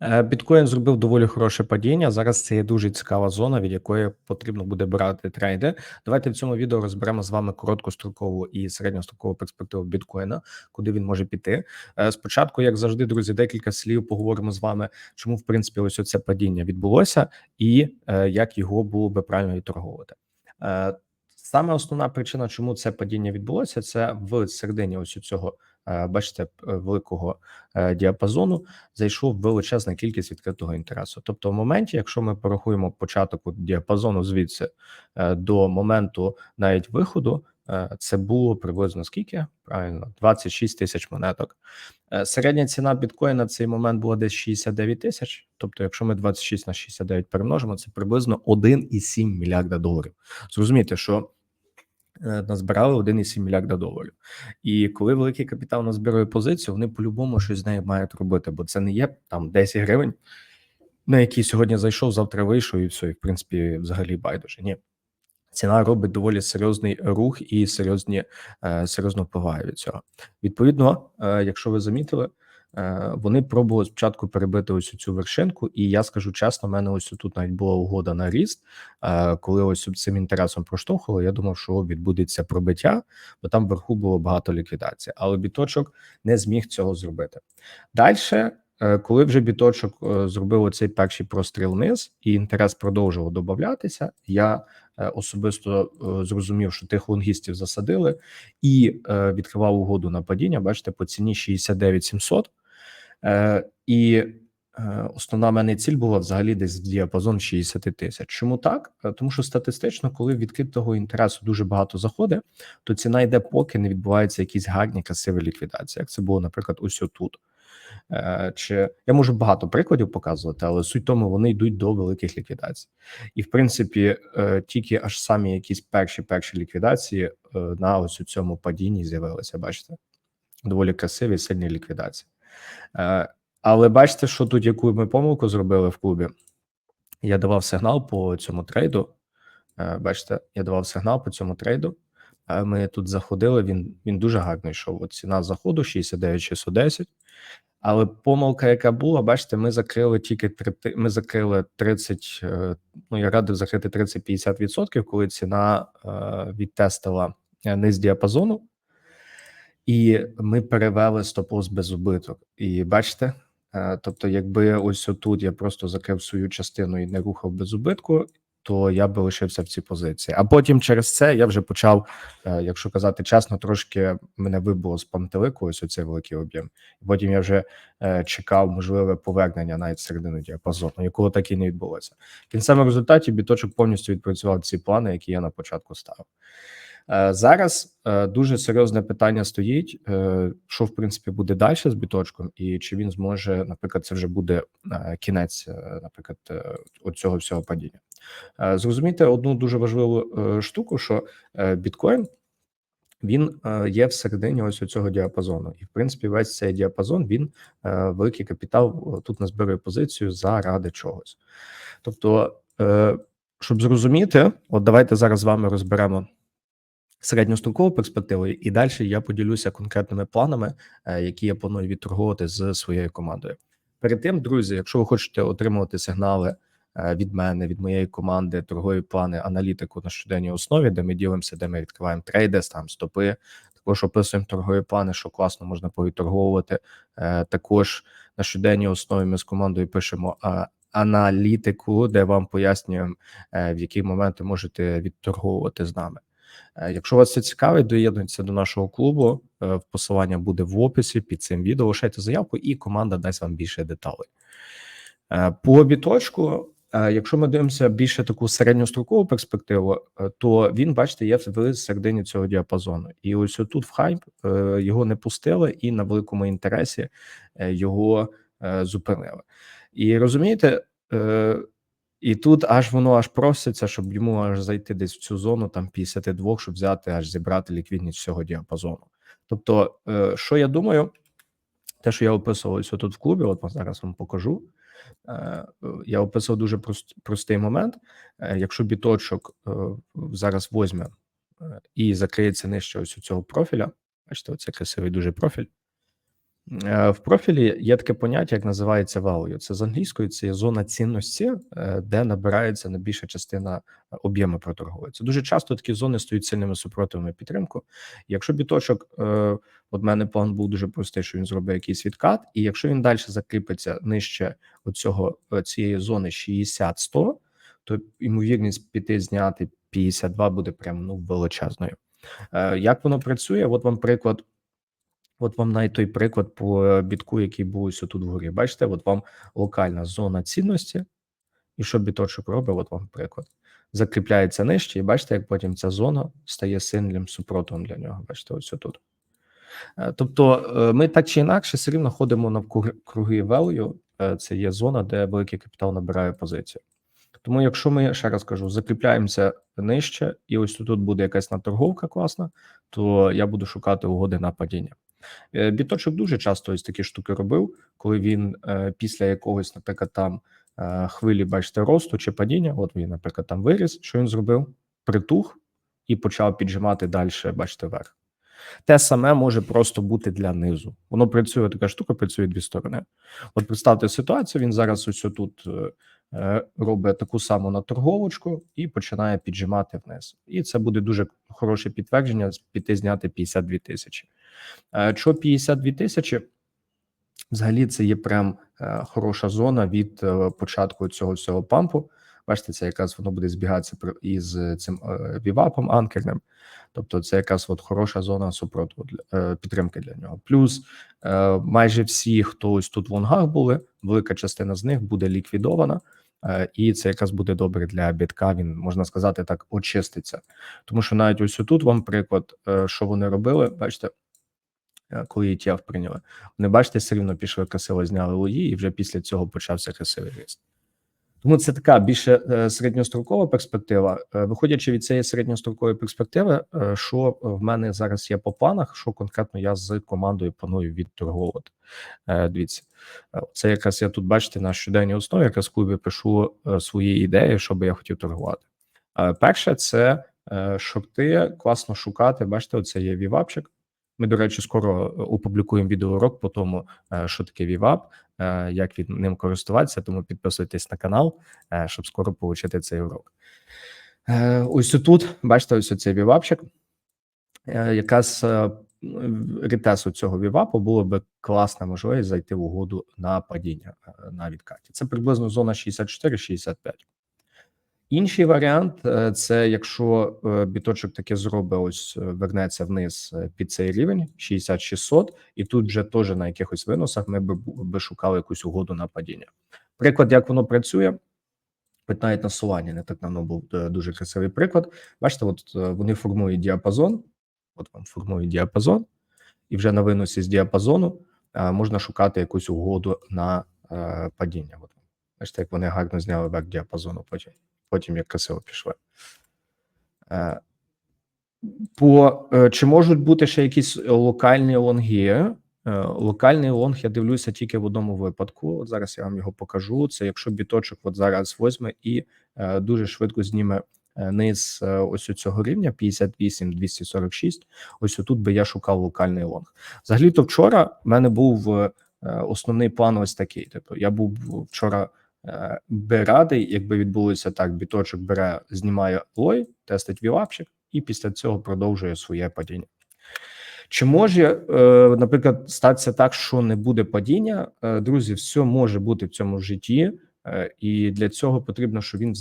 Е, біткоін зробив доволі хороше падіння. Зараз це є дуже цікава зона, від якої потрібно буде брати трейди. Давайте в цьому відео розберемо з вами короткострокову і середньострокову перспективу біткоїна, куди він може піти. Е, спочатку, як завжди, друзі, декілька слів поговоримо з вами, чому в принципі ось це падіння відбулося, і е, як його було би правильно відторговувати. Саме основна причина, чому це падіння відбулося, це в середині ось цього бачите, е, великого е, діапазону зайшов величезна кількість відкритого інтересу. Тобто, в моменті, якщо ми порахуємо початок діапазону звідси до моменту навіть виходу, це було приблизно скільки? Правильно, 26 тисяч монеток. Середня ціна біткоїна на цей момент була десь 69 тисяч. Тобто, якщо ми 26 на 69 перемножимо, це приблизно 1,7 мільярда доларів. Зрозумійте, що Е, назбирали 1,7 мільярда доларів. І коли великий капітал назбирує позицію, вони по-любому щось з нею мають робити, бо це не є там 10 гривень, на які сьогодні зайшов, завтра вийшов, і все, і в принципі, взагалі байдуже. Ні. Ціна робить доволі серйозний рух і серйозні е, серйозно впливає від цього. Відповідно, е, якщо ви замітили. Е, вони пробували спочатку перебити ось цю вершинку, і я скажу чесно, в мене ось тут навіть була угода на ріст. Е, коли ось цим інтересом проштовхували, я думав, що відбудеться пробиття, бо там вверху було багато ліквідації, але біточок не зміг цього зробити. Далі, е, коли вже біточок зробив цей перший простріл вниз, і інтерес продовжував додатися, я особисто зрозумів, що тих лонгістів засадили і відкривав угоду на падіння. Бачите, по ціні 69 700. Е, І е, основна мене ціль була взагалі десь в діапазон 60 тисяч. Чому так? Е, тому що статистично, коли відкритого інтересу дуже багато заходить, то ціна йде, поки не відбуваються якісь гарні красиві ліквідації. Як це було, наприклад, ось тут. Е, чи я можу багато прикладів показувати, але суть тому вони йдуть до великих ліквідацій, і в принципі тільки аж самі якісь перші перші ліквідації на ось у цьому падінні з'явилися. Бачите, доволі красиві сильні ліквідації. Е, але бачите, що тут яку ми помилку зробили в клубі. Я давав сигнал по цьому трейду. Е, бачите, я давав сигнал по цьому трейду. Е, ми тут заходили. Він він дуже гарно йшов. От ціна заходу 69 610. Але помилка, яка була, бачите, ми закрили тільки ми закрили 30, ну я радив закрити 30-50%, коли ціна відтестила низ діапазону і ми перевели стоп-лосс без убиток. І бачите, е, тобто, якби ось отут я просто закрив свою частину і не рухав без убитку, то я би лишився в цій позиції. А потім через це я вже почав, е, якщо казати чесно, трошки мене вибуло з пантелику, ось оцей великий об'єм. Потім я вже е, чекав можливе повернення навіть середину діапазону, якого так і не відбулося. В кінцевому результаті біточок повністю відпрацював ці плани, які я на початку ставив. Е, зараз е, дуже серйозне питання стоїть, е, що в принципі буде далі з біточком, і чи він зможе, наприклад, це вже буде кінець, наприклад, цього всього падіння. Зрозумійте одну дуже важливу штуку, що біткоін. Він є всередині ось цього діапазону, і в принципі весь цей діапазон він великий капітал тут назбирує позицію заради чогось. Тобто, щоб зрозуміти, от давайте зараз з вами розберемо середньострокову перспективу, і далі я поділюся конкретними планами, е, які я планую відторгувати з своєю командою. Перед тим, друзі, якщо ви хочете отримувати сигнали е, від мене, від моєї команди, торгові плани, аналітику на щоденній основі, де ми ділимося, де ми відкриваємо трейди, там стопи. Також описуємо торгові плани, що класно можна повідторговувати. Е, також на щоденній основі ми з командою пишемо аналітику, де вам пояснюємо, в які моменти можете відторговувати з нами. Е, якщо вас це цікавить, доєднуйтеся до нашого клубу. Е, посилання буде в описі під цим відео. Лишайте заявку, і команда дасть вам більше деталей. Е, по біточку, якщо ми дивимося більше таку середньострокову перспективу, то він, бачите, є в середині цього діапазону. І ось тут в хайп його не пустили, і на великому інтересі його зупинили. І розумієте. І тут аж воно аж проситься, щоб йому аж зайти десь в цю зону, там 52, щоб взяти аж зібрати ліквідність всього діапазону. Тобто, е, що я думаю, те, що я описував ось тут в клубі, от зараз вам покажу. Е, я описував дуже прост, простий момент. Е, якщо біточок зараз возьме і закриється нижче ось цього профіля, бачите, оце красивий дуже профіль. Е, в профілі є таке поняття, як називається value. Це з англійської це є зона цінності, е, де набирається найбільша частина е, об'єму проторгової. Це дуже часто такі зони стають сильними супротивами підтримку. Якщо біточок, от мене план був дуже простий, що він зробить якийсь відкат, і якщо він далі закріпиться нижче оцього цієї зони 60-100, то ймовірність піти зняти 52 буде прям ну величезною. Як воно працює? От вам приклад. От вам навіть той приклад по бітку, який був ось тут вгорі. Бачите, от вам локальна зона цінності, і що біточок робить, от вам приклад. Закріпляється нижче, і бачите, як потім ця зона стає сильним супротивом для нього. Бачите, ось тут. Е, тобто е, ми так чи інакше все рівно ходимо навкруги value, е, це є зона, де великий капітал набирає позицію. Тому, якщо ми ще раз кажу, закріпляємося нижче, і ось тут буде якась наторговка класна, то я буду шукати угоди на падіння. Е, біточок дуже часто ось такі штуки робив, коли він е, після якогось, наприклад, там е, хвилі, бачите, росту чи падіння. От він, наприклад, там виріс. Що він зробив? Притух і почав піджимати далі, бачите, вверх. Те саме може просто бути для низу. Воно працює, така штука працює дві сторони. От представте ситуацію, він зараз ось тут робить таку саму наторговочку і починає піджимати вниз. І це буде дуже хороше підтвердження піти зняти 52 тисячі. Що 52 тисячі? Взагалі, це є прям е, хороша зона від е, початку цього всього пампу. Бачите, це якраз воно буде збігатися із цим е, вівапом анкерним. Тобто, це якраз от хороша зона супротиву для підтримки для нього. Плюс майже всі, хто ось тут в лонгах були, велика частина з них буде ліквідована. І це якраз буде добре для бітка. Він можна сказати так, очиститься, тому що навіть ось тут вам приклад, що вони робили. Бачите, коли ETF прийняли. Вони бачите, все рівно пішли красиво, зняли лої, і вже після цього почався красивий ріст. Тому це така більше е, середньострокова перспектива. Е, виходячи від цієї середньострокової перспективи, що в мене зараз є по планах, що конкретно я з командою планую відторговувати. Дивіться, це якраз я тут бачите на щоденній основі, якраз клубі пишу свої ідеї, що би я хотів торгувати. Перше, це шорти класно шукати. Бачите, оце є вівапчик. Ми, до речі, скоро е, опублікуємо відеоурок по тому, е, що таке VWAP, е, як від ним користуватися. Тому підписуйтесь на канал, щоб скоро отримати цей урок. Ось тут, бачите, ось цей вівапчик. Якраз ретесу цього вівапу було би класна можливість зайти в угоду на падіння на відкаті. Це приблизно зона 64-65. Інший варіант е, це якщо е, біточок таке зробить, ось е, вернеться вниз під цей рівень 6600, і тут вже теж на якихось виносах ми би шукали якусь угоду на падіння. Приклад, як воно працює, навіть на Солані не так давно був дуже красивий приклад. Бачите, от вони формують діапазон, от вам формують діапазон, і вже на виносі з діапазону можна шукати якусь угоду на падіння. От, Бачите, як вони гарно зняли верх діапазону потім потім як красиво пішли. Е, по е, чи можуть бути ще якісь локальні лонги? Е, локальний лонг я дивлюся тільки в одному випадку. От зараз я вам його покажу. Це якщо біточок от зараз возьме і дуже швидко зніме низ ось цього рівня 58-246. Ось тут би я шукав локальний лонг. Взагалі, то вчора в мене був основний план ось такий. Тобто я був вчора би радий, якби відбулося так: біточок бере, знімає лой, тестить вілапчик, і після цього продовжує своє падіння. Чи може, е, наприклад, статися так, що не буде падіння? Е, друзі, все може бути в цьому житті, е, і для цього потрібно, щоб він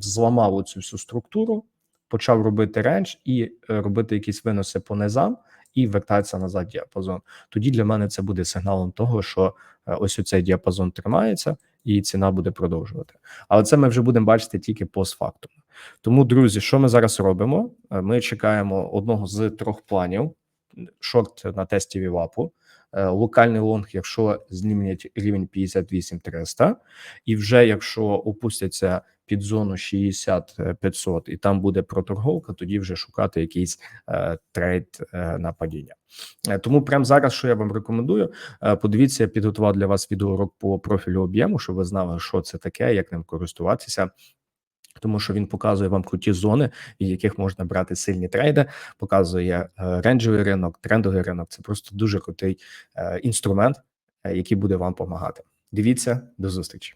зламав цю всю структуру, почав робити рендж і робити якісь виноси по низам, і вертається назад діапазон. Тоді для мене це буде сигналом того, що ось цей діапазон тримається, і ціна буде продовжувати. Але це ми вже будемо бачити тільки постфактум. Тому, друзі, що ми зараз робимо? Е, ми чекаємо одного з трьох планів: шорт на тесті Вівапу, е, локальний лонг, якщо знімлять рівень 58-300, і вже якщо опустяться під зону 60-500 і там буде проторговка, тоді вже шукати якийсь е, трейд е, на падіння. Е, тому прямо зараз, що я вам рекомендую, е, подивіться, я підготував для вас відеоурок по профілю об'єму, щоб ви знали, що це таке, як ним користуватися. Тому що він показує вам круті зони, в яких можна брати сильні трейди, показує е, ренджовий ринок, трендовий ринок. Це просто дуже крутий е, інструмент, е, який буде вам допомагати. Дивіться, до зустрічі.